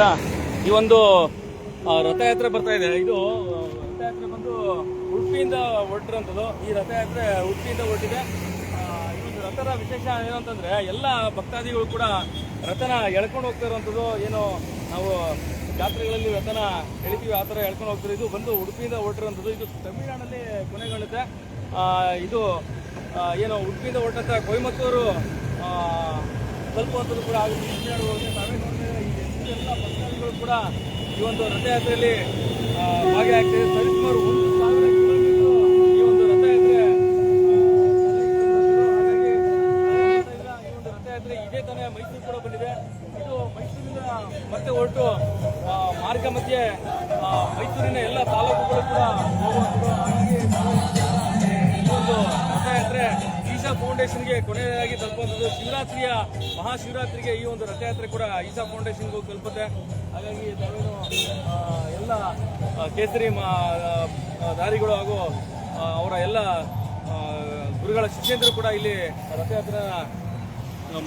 ಈ ಒಂದು ರಥಯಾತ್ರೆ ಬರ್ತಾ ಇದೆ. ಇದು ರಥಯಾತ್ರೆ ಬಂದು ಉಡುಪಿಯಿಂದ ಹೊರಟಿರೋಂಥದ್ದು. ಈ ರಥಯಾತ್ರೆ ಉಡುಪಿಯಿಂದ ಹೊರಟಿದೆ. ಈ ಒಂದು ರಥದ ವಿಶೇಷ ಏನಂತಂದ್ರೆ, ಎಲ್ಲ ಭಕ್ತಾದಿಗಳು ಕೂಡ ರಥನ ಎಳ್ಕೊಂಡು ಹೋಗ್ತಾ ಇರುವಂಥದ್ದು ಏನು, ನಾವು ಜಾತ್ರೆಗಳಲ್ಲಿ ರಥನ ಎಳಿತೀವಿ, ಆ ಥರ ಎಳ್ಕೊಂಡು ಹೋಗ್ತಾರೆ ಇದು ಬಂದು ಉಡುಪಿಯಿಂದ ಹೊರಟಿರುವಂಥದ್ದು ಇದು ತಮಿಳುನಾಡಲ್ಲಿ ಕೊನೆಗೊಳ್ಳುತ್ತೆ. ಇದು ಏನು, ಉಡುಪಿಯಿಂದ ಹೊರಟಂತ ಕೊಯಮತ್ತೂರು ತಲುಪುವಂಥದ್ದು ಕೂಡ ಆಗುತ್ತೆ. ಎಲ್ಲ ಭಕ್ತಾದಿಗಳು ಕೂಡ ಈ ಒಂದು ರಥಯಾತ್ರೆಯಲ್ಲಿ ಭಾಗಿಯಾಗ್ತಿದೆ. ಸರಿಸುಮಾರು ಒಂದು ಸಾವಿರ ಈ ಒಂದು ರಥಯಾತ್ರೆ ಹಾಗಾಗಿ ಈ ಒಂದು ರಥಯಾತ್ರೆ ಇದೇ ತಾನೇ ಮೈಸೂರು ಕೂಡ ಬಂದಿದೆ. ಇದು ಮೈಸೂರಿನ ಮತ್ತೆ ಹೊರಟು ಮಾರ್ಗ ಮಧ್ಯೆ ಮೈಸೂರಿನ ಎಲ್ಲ ತಾಲೂಕುಗಳು ಕೂಡ ಹೋಗುವಂಥದ್ದು. ಈಶಾ ಫೌಂಡೇಶನ್ಗೆ ಕೊನೆಯಾಗಿ ತಲುಪುವಂಥದ್ದು ಶಿವರಾತ್ರಿಯ ಮಹಾಶಿವರಾತ್ರಿಗೆ ಈ ಒಂದು ರಥಯಾತ್ರೆ ಕೂಡ ಈಸಾ ಫೌಂಡೇಶನ್ಗೂ ತಲುಪುತ್ತೆ. ಹಾಗಾಗಿ ತಾವೇನು ಎಲ್ಲ ಕೇಸರಿ, ಮಾ ದಾರಿಗಳು ಹಾಗೂ ಅವರ ಎಲ್ಲ ಗುರುಗಳ ಶಿಷ್ಯಂದರು ಕೂಡ ಇಲ್ಲಿ ರಥಯಾತ್ರೆ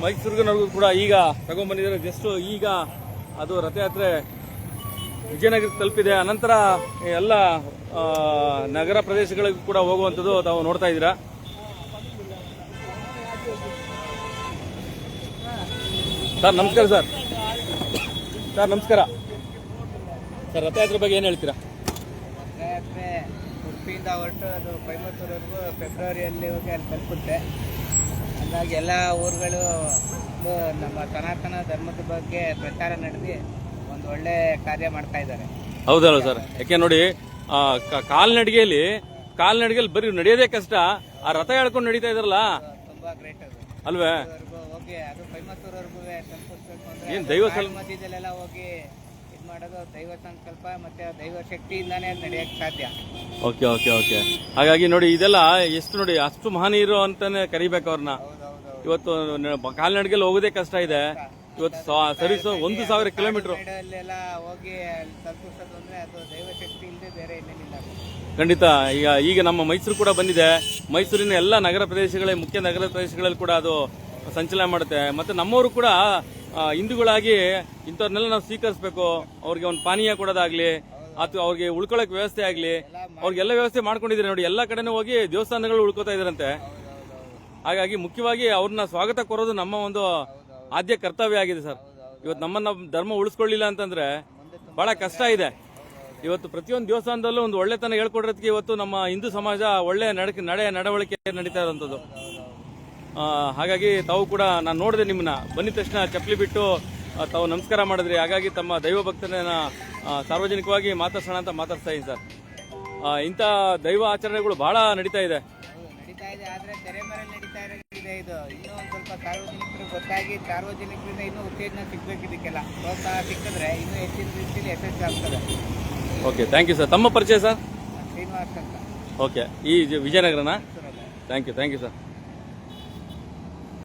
ಮೈಸೂರಿಗೂ ಕೂಡ ಈಗ ತಗೊಂಡ್ಬಂದಿದ್ದಾರೆ ಜಸ್ಟ್ ಈಗ ಅದು ರಥಯಾತ್ರೆ ವಿಜಯನಗರ ತಲುಪಿದೆ. ಅನಂತರ ಎಲ್ಲ ನಗರ ಪ್ರದೇಶಗಳಿಗೂ ಕೂಡ ಹೋಗುವಂಥದ್ದು ತಾವು ನೋಡ್ತಾ ಇದ್ದೀರಾ. ಸರ್ ನಮಸ್ಕಾರ ಸರ್. ಸರ್ ನಮಸ್ಕಾರ. ಸರ್ ರಥಯಾತ್ರೆ ಬಗ್ಗೆ ಏನು ಹೇಳ್ತೀರಾ? ರಥಯಾತ್ರೆ ಉಡುಪಿಯಿಂದ ಹೊರಟು ಅದು ಕೊಯಮತ್ತೂರವರೆಗೂ ಫೆಬ್ರವರಿಯಲ್ಲಿ ಹೋಗಿ ಅಲ್ಲಿ ತಲುಪುತ್ತೆ. ಹಾಗಾಗಿ ಎಲ್ಲ ಊರುಗಳು ನಮ್ಮ ಸನಾತನ ಧರ್ಮದ ಬಗ್ಗೆ ಪ್ರಚಾರ ನಡೆಸಿ ಒಂದು ಒಳ್ಳೆ ಕಾರ್ಯ ಮಾಡ್ತಾ ಇದ್ದಾರೆ. ಹೌದಲ್ಲ ಸರ್. ಯಾಕೆ ನೋಡಿ ಕಾಲ್ನಡಿಗೆಯಲ್ಲಿ ಕಾಲ್ನಡಿಗೆಯಲ್ಲಿ ಬರೀ ನಡೆಯೋದೇ ಕಷ್ಟ ಆ ರಥ ಹೇಳ್ಕೊಂಡು ನಡೀತಾ ಇದ್ರಲ್ಲ? ತುಂಬಾ ಗ್ರೇಟ್ ಅದು. ಅಲ್ವೇ? ಹೋಗಿ ಅದು ಕೊಯಮತ್ತೂರವರೆಗೂ ತಲುಪಿಸ್ಬೇಕು ಅಂದ್ರೆ ಏನ್ ದೈವ ಕಾಡು ಮಧ್ಯದಲ್ಲೆಲ್ಲ ಹೋಗಿ ಇದು ಮಾಡೋದು ದೈವ ಸಂಕಲ್ಪ ಮತ್ತೆ ದೈವ ಶಕ್ತಿಯಿಂದಾನೇ ಅದು ನಡೆಯಕ್ಕೆ ಸಾಧ್ಯ. Okay okay okay. ಹಾಗಾಗಿ ನೋಡಿ ಇದೆಲ್ಲ ಎಷ್ಟು ನೋಡಿ ಅಷ್ಟು ಮಹನೀಯರು ಅಂತಾನೆ ಕರಿಬೇಕು ಅವ್ರನ್ನ ಹೌದೌದು ಇವತ್ತು ನ- ಹೋಗೋದೇ ಕಷ್ಟ ಇದೆ. ಇವತ್ತು ಸರ್ವಿಸ್ ಒಂದು ಸಾವಿರ ಕಿಲೋಮೀಟರ್. ಖಂಡಿತ ಈಗ ಈಗ ನಮ್ಮ ಮೈಸೂರು ಕೂಡ ಬಂದಿದೆ. ಮೈಸೂರಿನ ಎಲ್ಲ ನಗರ ಪ್ರದೇಶಗಳ ಮುಖ್ಯ ನಗರ ಪ್ರದೇಶಗಳಲ್ಲಿ ಕೂಡ ಅದು ಸಂಚಲನ ಮಾಡುತ್ತೆ. ಮತ್ತೆ ನಮ್ಮವರು ಕೂಡ ಹಿಂದೂಗಳಾಗಿ ಇಂಥವ್ರನ್ನೆಲ್ಲ ನಾವು ಸ್ವೀಕರಿಸಬೇಕು. ಅವ್ರಿಗೆ ಒಂದು ಪಾನೀಯ ಕೊಡೋದಾಗ್ಲಿ ಅಥವಾ ಅವ್ರಿಗೆ ಉಳ್ಕೊಳ್ಳೋಕೆ ವ್ಯವಸ್ಥೆ ಆಗಲಿ ಅವ್ರಿಗೆಲ್ಲ ವ್ಯವಸ್ಥೆ ಮಾಡ್ಕೊಂಡಿದ್ದಾರೆ ನೋಡಿ. ಎಲ್ಲ ಕಡೆನೂ ಹೋಗಿ ದೇವಸ್ಥಾನಗಳು ಉಳ್ಕೋತಾ ಇದ್ರಂತೆ ಹಾಗಾಗಿ ಮುಖ್ಯವಾಗಿ ಅವ್ರನ್ನ ಸ್ವಾಗತ ಕೊರೋದು ನಮ್ಮ ಒಂದು ಆದ್ಯ ಕರ್ತವ್ಯ ಆಗಿದೆ ಸರ್. ಇವತ್ತು ನಮ್ಮನ್ನ ಧರ್ಮ ಉಳಿಸ್ಕೊಳ್ಳಿಲ್ಲ ಅಂತಂದ್ರೆ ಬಹಳ ಕಷ್ಟ ಇದೆ. ಇವತ್ತು ಪ್ರತಿಯೊಂದು ದೇವಸ್ಥಾನದಲ್ಲೂ ಒಂದು ಒಳ್ಳೆತನ ಹೇಳ್ಕೊಡೋದಕ್ಕೆ ಇವತ್ತು ನಮ್ಮ ಹಿಂದೂ ಸಮಾಜ ಒಳ್ಳೆ ನಡಕೆ, ನಡೆ, ನಡವಳಿಕೆ ನಡೀತಾ ಇರುವಂಥದ್ದು ಹಾಗಾಗಿ ತಾವು ಕೂಡ ನಾನು ನೋಡಿದೆ ನಿಮ್ಮನ್ನ ಬಂದಿದ ತಕ್ಷಣ ಚಪ್ಪಲಿ ಬಿಟ್ಟು ತಾವು ನಮಸ್ಕಾರ ಮಾಡಿದ್ರಿ. ಹಾಗಾಗಿ ತಮ್ಮ ದೈವ ಭಕ್ತನ ಸಾರ್ವಜನಿಕವಾಗಿ ಮಾತಾಡ್ಸೋಣ ಅಂತ ಮಾತಾಡ್ತಾ ಇದ್ದೀನಿ ಸರ್. ಇಂಥ ದೈವ ಆಚರಣೆಗಳು ಬಹಳ ನಡೀತಾ ಇದೆ. ನಡೀತಾ ಇದೆ ಇನ್ನೂ ಒಂದು ಸ್ವಲ್ಪ ಸಾರ್ವಜನಿಕರು ಗೊತ್ತಾಗಿ ಸಾರ್ವಜನಿಕರಿಂದ ಇನ್ನೂ ಉತ್ತೇಜನ ಸಿಗ್ಬೇಕು ಇದಕ್ಕೆಲ್ಲ. ಪ್ರೋತ್ಸಾಹ ಸಿಕ್ಕಿದ್ರೆ ಇನ್ನೂ ಹೆಚ್ಚಿನ ರೀತಿಯಲ್ಲಿ ಯಶಸ್ವಿ ಆಗ್ತದೆ. ಓಕೆ ಥ್ಯಾಂಕ್ ಯು ಸರ್ ತಮ್ಮ ಪರಿಚಯ ಸರ್ ಶ್ರೀನಿವಾಸ್ ಅಂತ. ಓಕೆ ಈ ವಿಜಯನಗರನ. Thank you thank you sir